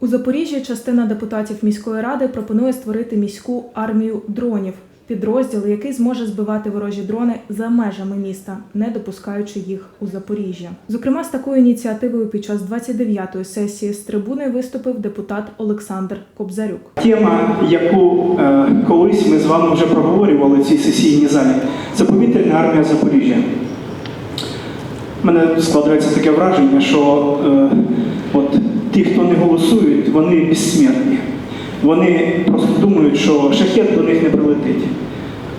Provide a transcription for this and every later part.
У Запоріжжі частина депутатів міської ради пропонує створити міську армію дронів, підрозділ, який зможе збивати ворожі дрони за межами міста, не допускаючи їх у Запоріжжя. Зокрема, з такою ініціативою під час 29-ї сесії з трибуни виступив депутат Олександр Кобзарюк. Тема, яку е, колись ми з вами вже проговорювали в цій сесійній залі, це повітряна армія Запоріжжя. У мене складається таке враження, що е, от ті, хто не голосують, вони безсмертні. Вони просто думають, що шахет до них не прилетить.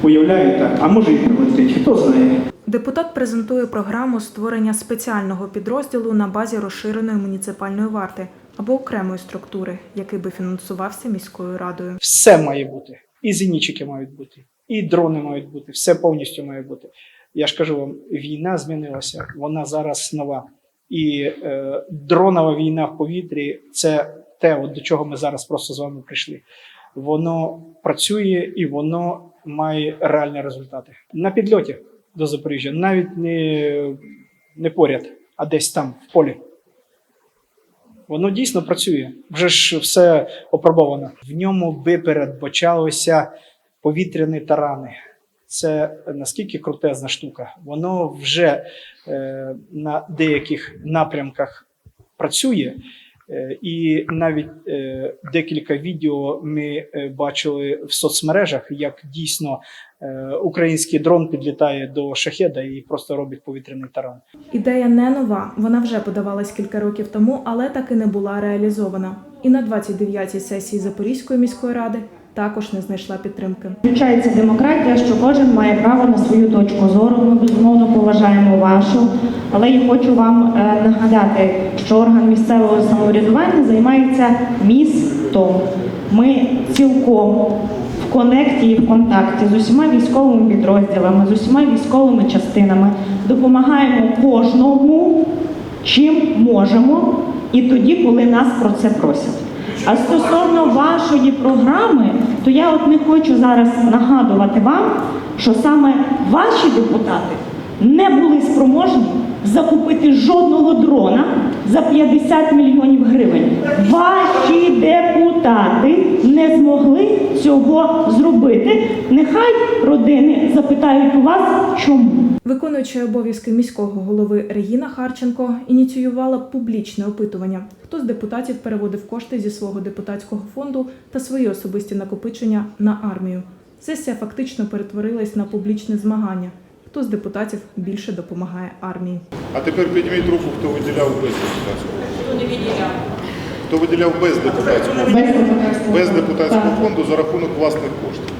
Уявляєте? А може і прилетить, хто знає. Депутат презентує програму створення спеціального підрозділу на базі розширеної муніципальної варти або окремої структури, який би фінансувався міською радою. Все має бути. І зенітчики мають бути, і дрони мають бути, все повністю має бути. Я ж кажу вам, війна змінилася, вона зараз нова. І е, дронова війна в повітрі це те, от до чого ми зараз просто з вами прийшли. Воно працює і воно має реальні результати. На підльоті до Запоріжжя, навіть не, не поряд, а десь там, в полі. Воно дійсно працює. Вже ж все опробовано. В ньому би передбачалося повітряні тарани. Це наскільки крутезна штука. Воно вже е, на деяких напрямках працює. Е, і навіть е, декілька відео ми е, бачили в соцмережах, як дійсно е, український дрон підлітає до шахеда і просто робить повітряний таран. Ідея не нова, вона вже подавалась кілька років тому, але так і не була реалізована. І на 29-й сесії Запорізької міської ради також не знайшла підтримки. Включається демократія, що кожен має право на свою точку зору. Ми безумовно поважаємо вашу, але я хочу вам е, нагадати, що орган місцевого самоврядування займається містом. Ми цілком в конекті і в контакті з усіма військовими підрозділами, з усіма військовими частинами допомагаємо кожному, чим можемо, і тоді, коли нас про це просять. А стосовно вашої програми, то я от не хочу зараз нагадувати вам, що саме ваші депутати не були спроможні закупити жодного дрона за 50 мільйонів гривень. Ваші депутати не змогли цього зробити. Нехай родини запитають у вас, чому. Виконуючи обов'язки міського голови Регіна Харченко ініціювала публічне опитування, хто з депутатів переводив кошти зі свого депутатського фонду та свої особисті накопичення на армію. Сесія фактично перетворилась на публічне змагання. Хто з депутатів більше допомагає армії? А тепер підніміть руку, хто виділяв без депутатського фонду. Хто не виділяв? Хто виділяв без депутатського фонду? Без депутатського фонду за рахунок власних коштів.